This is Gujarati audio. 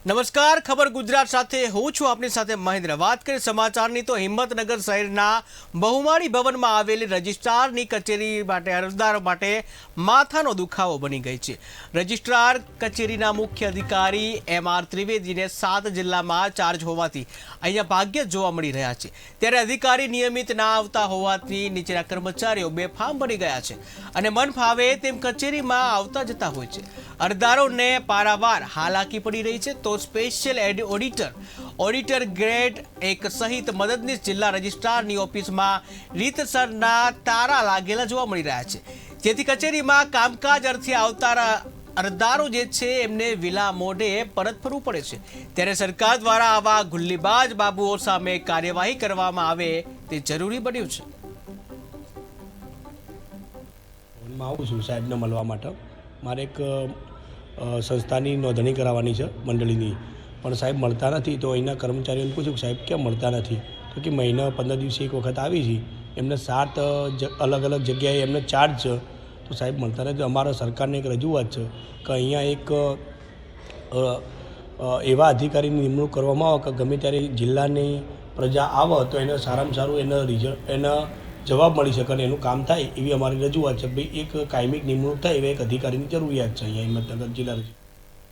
નમસ્કાર, ખબર ગુજરાત સાથે હું છું આપની સાથે મહેન્દ્ર. વાત કરીએ સમાચારની તો હિંમતનગર શહેરના બહુમાળી ભવનમાં આવેલી રજિસ્ટ્રારની કચેરી માટે, અરજદારો માટે માથાનો દુખાવો બની ગઈ છે. રજિસ્ટ્રાર કચેરીના મુખ્ય અધિકારી એમ આર ત્રિવેદીને સાત જિલ્લામાં ચાર્જ હોવાથી અહીંયા ભાગ્ય જોવા મળી રહ્યા છે. ત્યારે અધિકારી નિયમિત ના આવતા હોવાથી નીચેના કર્મચારીઓ બેફામ બની ગયા છે અને મન ફાવે તેમ કચેરીમાં આવતા જતા હોય છે. અરજદારોને પારાવાર હાલાકી પડી રહી છે, તો સ્પેશિયલ એડ ઓડિટર. ઓડિટર ગ્રેડ એક સહિત મદદનીશ જિલ્લા રજિસ્ટ્રારની ઓફિસમાં રીતસરના તારા લાગેલા જોવા મળી રહ્યા છે. જેથી કચેરીમાં કામકાજ અર્થે આવતા અરદારો જે છે એમને વિલા મોઢે પરત ફરવું પડે છે. ત્યારે સરકાર દ્વારા આવા ગુલ્લીબાજ બાબુઓ સામે કાર્યવાહી કરવામાં આવે તે જરૂરી બન્યું છે. ફોનમાં આવું છું સાહેબને મળવા માટે. મારે એક સંસ્થાની નોંધણી કરાવવાની છે મંડળીની. પણ સાહેબ મળતા નથી તો અહીંના કર્મચારીઓને પૂછ્યું સાહેબ કેમ મળતા નથી? તો કે મહિના પંદર દિવસે એક વખત આવી છે. એમને સાત અલગ અલગ જગ્યાએ એમને ચાર્જ છે. તો સાહેબ મળતા નથી અમારા સરકારને એક રજૂઆત છે કે અહીંયા એક એવા અધિકારીની નિમણૂક કરવામાં આવે કે ગમે ત્યારે જિલ્લાની પ્રજા આવે તો એને સારામાં સારું એના રિઝલ્ટ એના જવાબ મળી શકે અને એનું કામ થાય એવી અમારી રજૂઆત છે. ભાઈ, એક કાયમિક નિમણૂક થાય એવા એક અધિકારીની જરૂરિયાત છે અહીંયા હિંમતનગર જિલ્લા